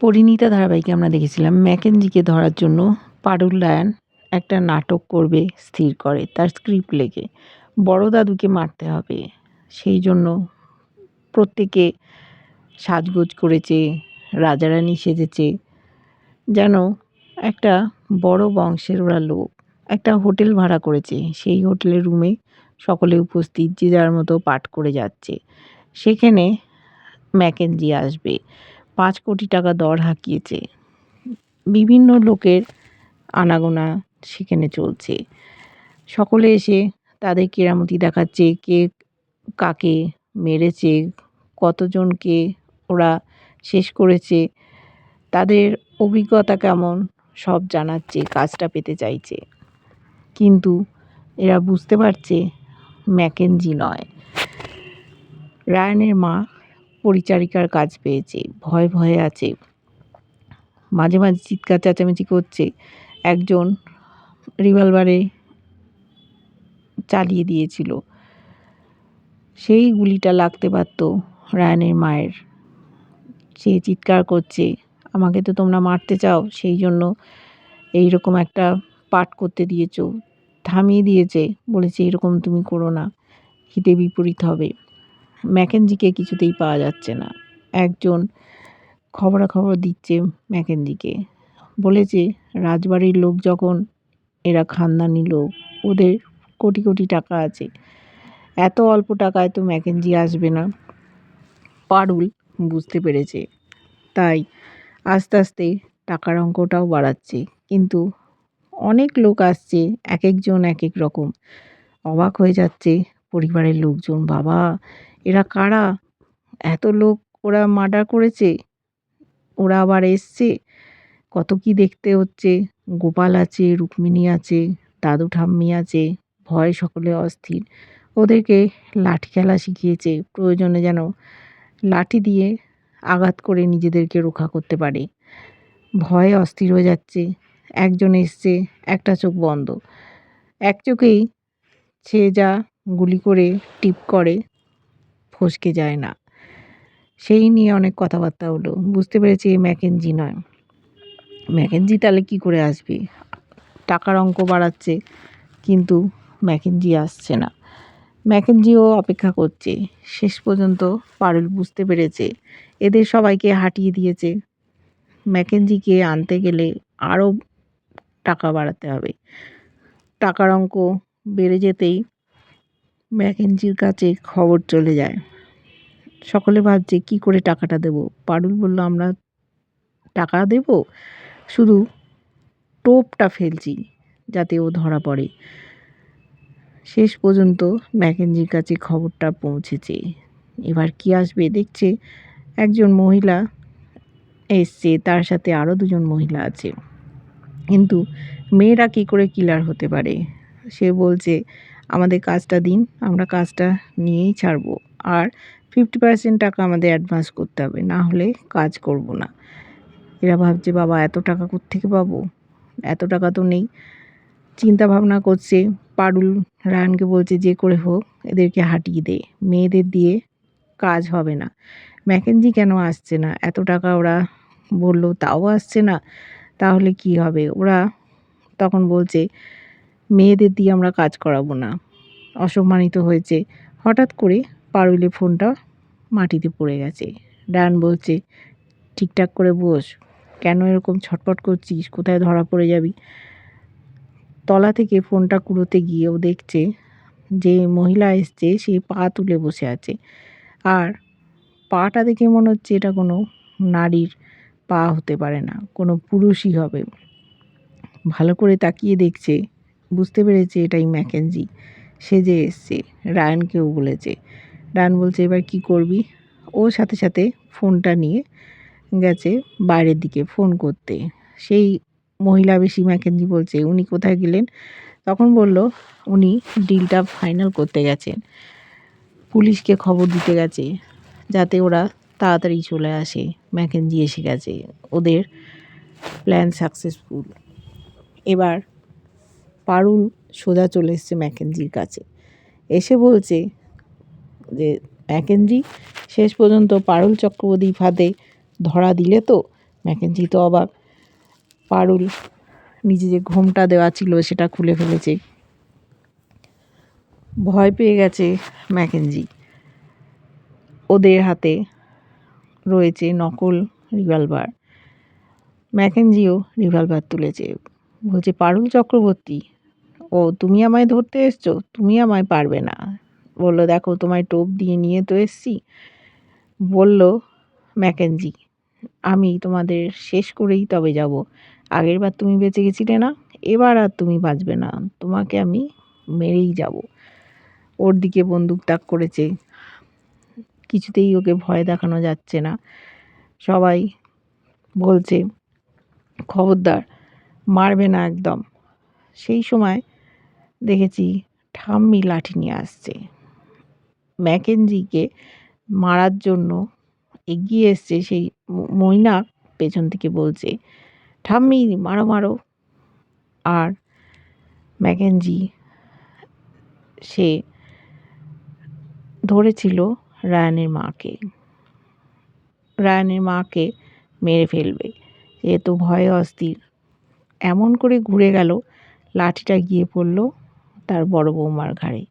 পরিণীতা ধারাবাহিকে আমরা দেখেছিলাম। ম্যাকেনজিকে ধরার জন্য পারুল লায়ন একটা নাটক করবে, স্থির করে, তার স্ক্রিপ্ট লেগে বড় দাদুকে মারতে হবে, সেই জন্য প্রত্যেকে সাজগোজ করেছে, রাজারানি সেজেছে। যেন একটা বড় বংশের ওরা লোক একটা হোটেল ভাড়া করেছে, সেই হোটেলের রুমে সকলে উপস্থিত, যে যার মতো পাঠ করে যাচ্ছে। সেখানে ম্যাকেনজি আসবে। পাঁচ কোটি টাকা দর হাঁকিয়েছে। বিভিন্ন লোকের আনাগোনা সেখানে চলছে। সকলে এসে তাদের কেরামতি দেখাচ্ছে কে কাকে মেরেছে, কতজনকে ওরা শেষ করেছে, তাদের অভিজ্ঞতা কেমন, সব জানাচ্ছে, কাজটা পেতে চাইছে। কিন্তু এরা বুঝতে পারছে ম্যাকেনজি নয়। রায়ানের মা পরিচারিকার কাজ পেয়েছে, ভয় ভয়ে আছে। মাঝে মাঝে চিৎকার, চেঁচামেচি করছে। একজন রিভলভারে চালিয়ে দিয়েছিল। সেই গুলিটা লাগতে পারত রায়ানের মায়ের। সে চিৎকার করছে, আমাকে তো তোমরা মারতে চাও, সেই জন্য এই রকম একটা পাঠ করতে দিয়েছ। থামিয়ে দিয়েছে, বলেছে এরকম তুমি করো না, হিতে বিপরীত হবে। ম্যাকেনজিকে কিছুতেই পাওয়া যাচ্ছে না। একজন খবরাখবর দিচ্ছে ম্যাকেনজিকে। বলেছে রাজবাড়ির লোক যখন এরা খানদানি লোক, ওদের কোটি কোটি টাকা আছে। এত অল্প টাকায় তো ম্যাকেনজি আসবে না। পারুল বুঝতে পেরেছে। তাই আস্তে আস্তে টাকার অঙ্কটাও বাড়াচ্ছে। কিন্তু অনেক লোক আসছে, এক একজন এক এক রকম। অবাক হয়ে যাচ্ছে পরিবারের লোকজন, বাবা, এরা কারা? এত লোক ওরা মার্ডার করেছে, ওরা আবার এসছে, কত কি দেখতে হচ্ছে? গোপাল আছে, রুক্মিণী আছে, দাদু ঠাম্মি আছে, ভয়ে সকলে অস্থির। ওদেরকে লাঠি খেলা শিখিয়েছে, প্রয়োজনে যেন লাঠি দিয়ে আঘাত করে নিজেদেরকে রক্ষা করতে পারে। ভয়ে অস্থির হয়ে যাচ্ছে, একজন এসছে, একটা চোখ বন্ধ। এক চোখেই সে যা গুলি করে টিপ করে, ফসকে যায় না। সেই নিয়ে অনেক কথাবার্তা হলো। বুঝতে পেরেছি এই ম্যাকেনজি নয়। ম্যাকেনজি তাহলে কি করে আসবে? টাকার অঙ্ক বাড়াচ্ছে, কিন্তু ম্যাকেনজি আসছে না। ম্যাকেনজিও অপেক্ষা করছে। শেষ পর্যন্ত পারুল বুঝতে পেরেছে। এদের সবাইকে হাঁটিয়ে দিয়েছে। ম্যাকেনজিকে আনতে গেলে আরও টাকা বাড়াতে হবে। টাকার অঙ্ক বেড়ে যেতেই ম্যাকেনজির কাছে খবর চলে যায়। সকলে ভাবছে, কি করে টাকাটা দেব? পারুল বলল, আমরা টাকা দেব? শুধু টোপটা ফেলছি, যাতে ও ধরা পড়ে। শেষ পর্যন্ত ম্যাকেনজির কাছে খবরটা পৌঁছেছে। এবার কি আসবে দেখছে একজন মহিলা এসছে, তার সাথে আরও দুজন মহিলা আছে। কিন্তু মেয়েরা কী করে কিলার হতে পারে? সে বলছে আমাদের কাজটা দিন, আমরা কাজটা নিয়েই ছাড়বো। আর ফিফটি পার্সেন্ট টাকা আমাদের অ্যাডভান্স করতে হবে, না হলে কাজ করব না। এরা ভাবছে, বাবা, এত টাকা থেকে পাবো? এত টাকা তো নেই। চিন্তা ভাবনা করছে, পারুল রায়নকে বলছে, যে করে হোক, এদেরকে হাঁটিয়ে দে। মেয়েদের দিয়ে কাজ হবে না। ম্যাকেনজি কেন আসছে না? এত টাকা ওরা বলল, তাও আসছে না। তাহলে কি হবে? ওরা তখন বলছে মেয়েদের দিয়ে আমরা কাজ করাবো না। অসম্মানিত হয়েছে। হঠাৎ করে পারুলে ফোনটা মাটিতে পড়ে গেছে। ডায়ান বলছে, ঠিকঠাক করে বস। কেন এরকম ছটপট করছিস? কোথায় ধরা পড়ে যাবি? তলা থেকে ফোনটা কুড়োতে গিয়েও দেখছে যে মহিলা এসছে, সে পা তুলে বসে আছে। আর পাটা দেখে মনে হচ্ছে এটা কোনো নারীর পা হতে পারে না, কোনো পুরুষই হবে। ভালো করে তাকিয়ে দেখছে বুঝতে পেরেছে এটাই ম্যাকেনজি। সে যে এসছে, রায়ানকেও বলেছে। রায়ান বলছে, এবার কি করবি? ও সাথে সাথে ফোনটা নিয়ে গেছে বাইরের দিকে ফোন করতে। সেই মহিলা বেশি ম্যাকেনজি বলছে, উনি কোথায় গেলেন? তখন বলল, উনি ডিলটা ফাইনাল করতে গেছেন। পুলিশকে খবর দিতে গেছে, যাতে ওরা তাড়াতাড়ি চলে আসে। ম্যাকেনজি এসে গেছে। ওদের প্ল্যান সাকসেসফুল। এবার পারুল সোজা চলে এসছে ম্যাকেনজির কাছে। এসে বলছে যে, ম্যাকেনজি, শেষ পর্যন্ত পারুল চক্রবর্তী ফাঁদে ধরা দিলে তো? ম্যাকেঞ্জি তো অবাক। পারুল নিজে যে ঘোমটা দেওয়া ছিল সেটা খুলে ফেলেছে। ভয় পেয়ে গেছে ম্যাকেঞ্জি ওদের হাতে রয়েছে নকল রিভলভার। ম্যাকেঞ্জিও রিভলভার তুলেছে। বলছে, পারুল চক্রবর্তী ও, তুমি আমায় ধরতে এসছো? তুমি আমায় পারবে না। বলল, দেখো, তোমায় টোপ দিয়ে নিয়ে তো এসছি। বলল ম্যাকেঞ্জি আমি তোমাদের শেষ করেই তবে যাব। আগের বার তুমি বেঁচে গেছিলে না, এবার আর তুমি বাঁচবে না। তোমাকে আমি মেরেই যাব। ওর দিকে বন্দুক তাক করেছে। কিছুতেই ওকে ভয় দেখানো যাচ্ছে না। সবাই বলছে, খবরদার, মারবে না একদম। সেই সময় দেখেছি, ঠাম্মি লাঠি নিয়ে আসছে। ম্যাকেনজিকে মারার জন্য এগিয়ে এসছে সেই মৈনাক পেছন থেকে বলছে, ঠাম্মি, মারো মারো। আর ম্যাকেনজি সে ধরেছিল রায়ানের মাকে। রায়ানের মাকে মেরে ফেলবে। এ তো ভয়ে অস্থির। এমন করে ঘুরে গেল, লাঠিটা গিয়ে পড়ল তার বড় বৌমার ঘাড়ে।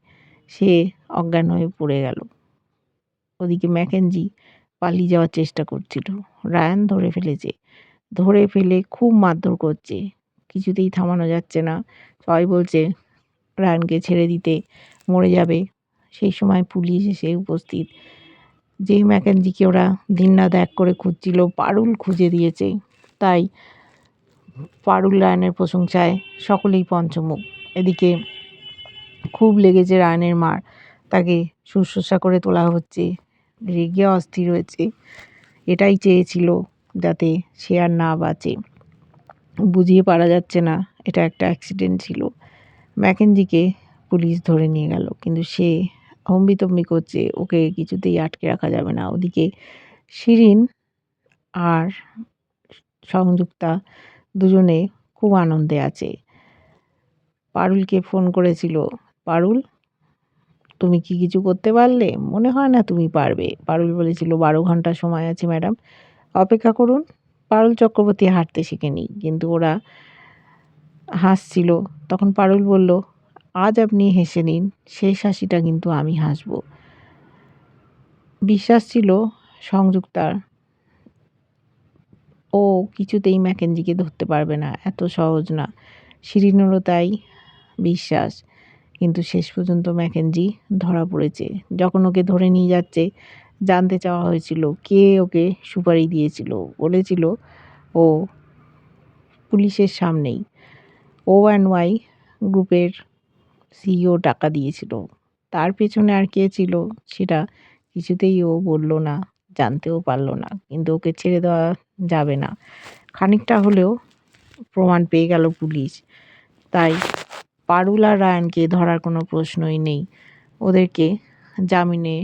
সে অজ্ঞান হয়ে পড়ে গেল। ওদিকে ম্যাকেনজি পালিয়ে যাওয়ার চেষ্টা করছিল। রায়ান ধরে ফেলেছে। ধরে ফেলে খুব মারধর করছে। কিছুতেই থামানো যাচ্ছে না। সবাই বলছে, রায়ানকে ছেড়ে দিতে মরে যাবে। সেই সময় পুলিশ এসে উপস্থিত। যেই ম্যাকেনজিকে ওরা দিনরাত এক করে খুঁজছিল, পারুল খুঁজে দিয়েছে। তাই পারুল, রায়নের প্রশংসায় সকলেই পঞ্চমুখ। এদিকে খুব লেগেছে রায়নের মার। তাকে শুশ্রূষা করে তোলা হচ্ছে। রেগে অস্থির হয়েছে। এটাই চেয়েছিল যাতে সে আর না বাঁচে। বুঝিয়ে পারা যাচ্ছে না, এটা একটা অ্যাক্সিডেন্ট ছিল। ম্যাকেনজিকে পুলিশ ধরে নিয়ে গেল, কিন্তু সে হম্বিতম্বি করছে, ওকে কিছুতেই আটকে রাখা যাবে না। ওদিকে শিরিন আর সংযুক্তা দুজনে খুব আনন্দে আছে। পারুলকে ফোন করেছিল পারুল, তুমি কি কিছু করতে পারলে? মনে হয় না তুমি পারবে। পারুল বলেছিল, বারো ঘণ্টা সময় আছে, ম্যাডাম। অপেক্ষা করুন। পারুল চক্রবর্তী হাঁটতে শিখেনি, কিন্তু ওরা হাসছিল। তখন পারুল বলল, আজ আপনি হেসে নিন। শেষ হাসিটা কিন্তু আমি হাসব। বিশ্বাস ছিল সংযুক্তার। ও কিছুতেই ম্যাকেঞ্জিকে ধরতে পারবে না, এত সহজ না। শিরিনেরও তাই বিশ্বাস। কিন্তু শেষ পর্যন্ত ম্যাকেঞ্জি ধরা পড়েছে। যখন ওকে ধরে নিয়ে যাচ্ছে, জানতে চাওয়া হয়েছিল কে ওকে সুপারি দিয়েছিল। বলেছিল, ও পুলিশের সামনেই। ও অ্যান্ড ওয়াই গ্রুপের সিইও টাকা দিয়েছিল। তার পেছনে আর কে ছিল সেটা কিছুতেই ও বলল না, জানতেও পারল না। কিন্তু ওকে ছেড়ে দেওয়া যাবে না। খানিকটা হলেও প্রমাণ পেয়ে গেল পুলিশ। তাই পারুল রায়ানকে ধরার কোনো প্রশ্নই নেই। ওদেরকে জামিনে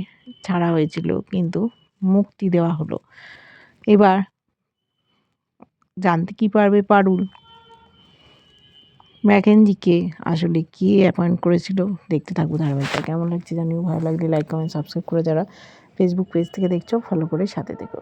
ছাড়া হয়েছিল, কিন্তু মুক্তি দেওয়া হলো। এবার জানতে কি পারবে পারুল? ম্যাকেনজিকে আসলে কে অ্যাপয়েন্ট করেছিল? দেখতে থাকব ধারাবাহিকটা। কেমন লাগছে জানিও? ভালো লাগলে লাইক কমেন্ট সাবস্ক্রাইব করে যারা ফেসবুক পেজ থেকে দেখছ ফলো করে সাথে দেখো